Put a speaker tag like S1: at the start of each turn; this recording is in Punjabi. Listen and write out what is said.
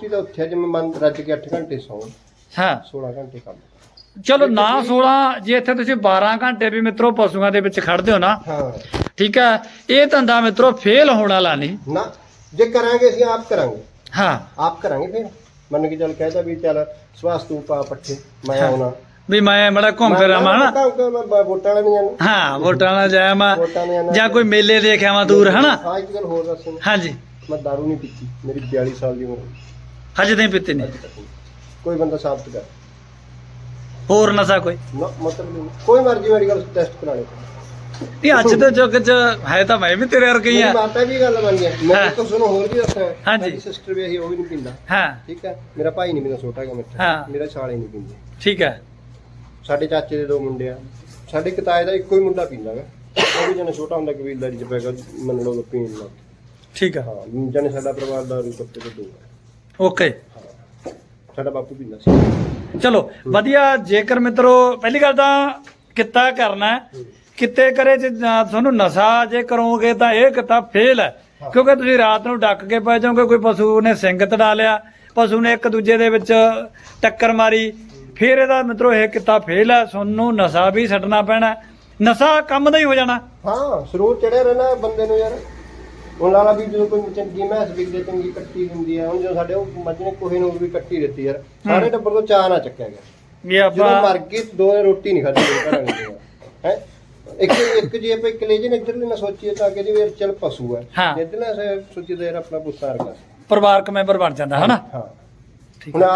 S1: ਤੰਦਰੁਸਤੀ ਤਾਂ ਉੱਥੇ ਆ ਜਿਵੇਂ ਮਨ ਰੱਜ ਕੇ 8 ਘੰਟੇ ਸੌਂ
S2: ਹਾਂ।
S1: 16 ਘੰਟੇ ਕੰਮ।
S2: ਚਲੋ ਨਾ 16 ਜੇ ਇੱਥੇ ਤੁਸੀਂ 12 ਘੰਟੇ ਵੀ ਮਿੱਤਰੋ ਪਸ਼ੂਆਂ ਦੇ ਵਿੱਚ ਖੜਦੇ ਹੋ ਨਾ
S1: ਹਾਂ।
S2: ਠੀਕ ਹੈ ਇਹ ਧੰਦਾ ਮਿੱਤਰੋ ਫੇਲ ਹੋਣ ਵਾਲਾ ਨਹੀਂ।
S1: ਨਾ ਜੇ ਕਰਾਂਗੇ ਅਸੀਂ ਆਪ ਕਰਾਂਗੇ।
S2: ਹਾਂ।
S1: ਆਪ ਕਰਾਂਗੇ ਫਿਰ। ਮੰਨ ਕੇ ਚੱਲ ਕਹਿਦਾ ਵੀ ਚੱਲ ਸਵਾਸਤੂ ਪਾ ਪੱਠੇ ਮੈਂ
S2: ਹਾਂ।
S1: ਆਉਣਾ।
S2: ਵੀ ਮੈਂ ਬੜਾ ਘੁੰਮ ਫਿਰ ਆਵਾਂ ਹਨਾ
S1: ਮੈਂ ਕਿਹਾ ਮੈਂ ਬ- ਵੋਟਾਂ ਵਾਲਾ ਨਹੀਂ ਜਾਣਾ
S2: ਹਾਂ ਵੋਟਾਂ ਨਾਲ ਜਾਇਆ ਮੈਂ
S1: ਵੋਟਾਂ
S2: ਜਾਂ ਕੋਈ ਮੇਲੇ ਦੇਖ ਆਵਾਂ ਦੂਰ ਹਨਾ?
S1: ਹਾਂ ਇੱਕ ਗੱਲ ਹੋਰ ਦੱਸ।
S2: ਹਾਂਜੀ।
S1: ਮੈਂ ਦਾਰੂ ਨਹੀਂ ਪੀਤੀ ਮੇਰੀ 42 ਸਾਲ ਦੀ ਉਮਰ।
S2: ਹਜੇ ਨਹੀਂ ਪੀਤੇ ਨਹੀਂ।
S1: ਅੱਜ ਤੱਕ ਨਹੀਂ। ਕੋਈ ਬੰਦਾ ਸਾਬਤ ਕਰ।
S2: ਹੋਰ ਨਸ਼ਾ ਕੋਈ?
S1: ਨਾ ਮਤਲਬ ਨਹੀਂ। ਕੋਈ ਮਰਜ਼ੀ ਮੇਰੀ ਗੱਲ ਟੈਸਟ ਕਰਾ ਲੈ
S2: ਨਹੀਂ ਅੱਜ ਦੇ ਯੁੱਗ 'ਚ ਹੈ ਤਾਂ ਮੈਂ ਵੀ ਤੇਰੇ ਵਰਗਾ ਹੀ
S1: ਮੇਰੀ
S2: ਆ
S1: ਮਾਤਾ ਵੀ ਗੱਲ ਮੰਨ ਗਿਆ ਮੈਂ
S2: ਹਾਂ।
S1: ਤਾਂ ਤੁਹਾਨੂੰ ਹੋਰ ਵੀ ਦੱਸਾਂ।
S2: ਹਾਂਜੀ।
S1: ਮੇਰੀ ਸਿਸਟਰ ਵੀ ਇਹੀ ਉਹ ਵੀ ਨਹੀਂ ਪੀਂਦਾ।
S2: ਹਾਂ।
S1: ਠੀਕ ਹੈ ਮੇਰਾ ਭਾਈ ਨਹੀਂ ਪੀਂਦਾ ਛੋਟਾ ਮਿੱਠਾ।
S2: ਹਾਂ।
S1: ਮੇਰਾ ਸਾਲੇ ਨਹੀਂ ਪੀਂਦੇ।
S2: ਠੀਕ ਹੈ
S1: ਸਾਡੇ ਚਾਚੇ ਦੇ ਦੋ ਮੁੰਡੇ ਆ। ਸਾਡੇ ਕਿਤਾਏ ਦਾ ਇੱਕੋ ਹੀ ਮੁੰਡਾ ਪੀਂਦਾ ਗਾ। ਉਹ ਵੀ ਜਨੇ ਛੋਟਾ ਹੁੰਦਾ ਕਬੀਲਦਾਰੀ ਚ ਪੈਗਾ ਮੰਨ ਲਓ ਪੀਣ ਲੱਗ
S2: ਠੀਕ ਹੈ
S1: ਹਾਂ ਜਨੇ ਸਾਡਾ ਪਰਿਵਾਰ ਦਾ ਰੂ ਕੱਤੇ ਤੋਂ ਦੋ ਆ।
S2: ਓਕੇ
S1: ਸਾਡਾ ਬਾਪੂ ਪੀਂਦਾ ਸੀ।
S2: ਚਲੋ ਵਧੀਆ ਜੇਕਰ ਮਿੱਤਰੋ ਪਹਿਲੀ ਗੱਲ ਤਾਂ ਕਿੱਤਾ ਕਰਨਾ। ਕਿੱਤੇ ਕਰੇ ਜਾਂ ਤੁਹਾਨੂੰ ਨਸ਼ਾ ਜੇ ਕਰੋਗੇ ਤਾਂ ਇਹ ਕਿੱਤਾ ਫੇਲ ਹੈ।
S1: ਹਾਂ।
S2: ਕਿਉਂਕਿ ਤੁਸੀਂ ਰਾਤ ਨੂੰ ਡੱਕ ਕੇ ਪੈ ਜਾਓਗੇ ਕੋਈ ਪਸ਼ੂ ਨੇ ਸਿੰਘ ਤੜਾ ਲਿਆ ਪਸ਼ੂ ਨੇ ਇੱਕ ਦੂਜੇ ਦੇ ਵਿੱਚ ਟੱਕਰ ਮਾਰੀ ਫਿਰ ਇਹਦਾ ਮਿੱਤਰੋ ਇਹ ਕਿੱਤਾ ਫੇਲ ਹੈ। ਤੁਹਾਨੂੰ ਨਸ਼ਾ ਵੀ ਛੱਡਣਾ ਪੈਣਾ ਨਸ਼ਾ ਕੰਮ ਦਾ ਹੀ ਹੋ ਜਾਣਾ।
S1: ਹਾਂ ਸਰੂਰ ਚੜਿਆ ਰਹਿਣਾ ਬੰਦੇ ਨੂੰ ਯਾਰ। ਹੁਣ ਲਾਲਾ ਵੀ ਜਦੋਂ ਕੋਈ ਚੰਗੀ ਮੈਸ ਵਿਕਦੇ ਚੰਗੀ ਕੱਟੀ ਹੁੰਦੀ ਆ ਹੁਣ ਜਦੋਂ ਸਾਡੇ ਉਹ ਮੱਝ ਨੇ ਕੋਹੇ ਨੂੰ ਵੀ ਕੱਟੀ ਦਿੱਤੀ ਯਾਰ ਸਾਰੇ ਟੱਬਰ ਤੋਂ ਚਾਹ ਨਾ ਚੱਕਿਆ ਗਿਆ।
S2: ਵੀ
S1: ਜਦੋਂ
S2: ਆਪਾਂ
S1: ਮਰ ਗਏ ਦੋ ਦਿਨ ਰੋਟੀ ਨਹੀਂ ਖਾਧੀ ਘਰਾਂ ਦੇ ਹੈ? ਇੱਕ ਇੱਕ ਜੇ ਆਪਾਂ ਇੱਕ ਲੈ ਜੇ ਇੱਧਰਲੇ ਨਾ ਸੋਚੀਏ ਤਾਂ ਕਿ ਜੀ ਵੀ ਚੱਲ ਪਸ਼ੂ ਹੈ।
S2: ਹਾਂ।
S1: ਸੋਚੀਏ ਤਾਂ ਯਾਰ ਆਪਣਾ ਪੁੱਤਾਰ ਕਰ
S2: ਪਰਿਵਾਰਕ ਮੈਂਬਰ ਬਣ ਜਾਂਦਾ ਹਨਾ?
S1: ਹਾਂ।
S2: ਠੀਕ
S1: ਹੁਣ ਆ।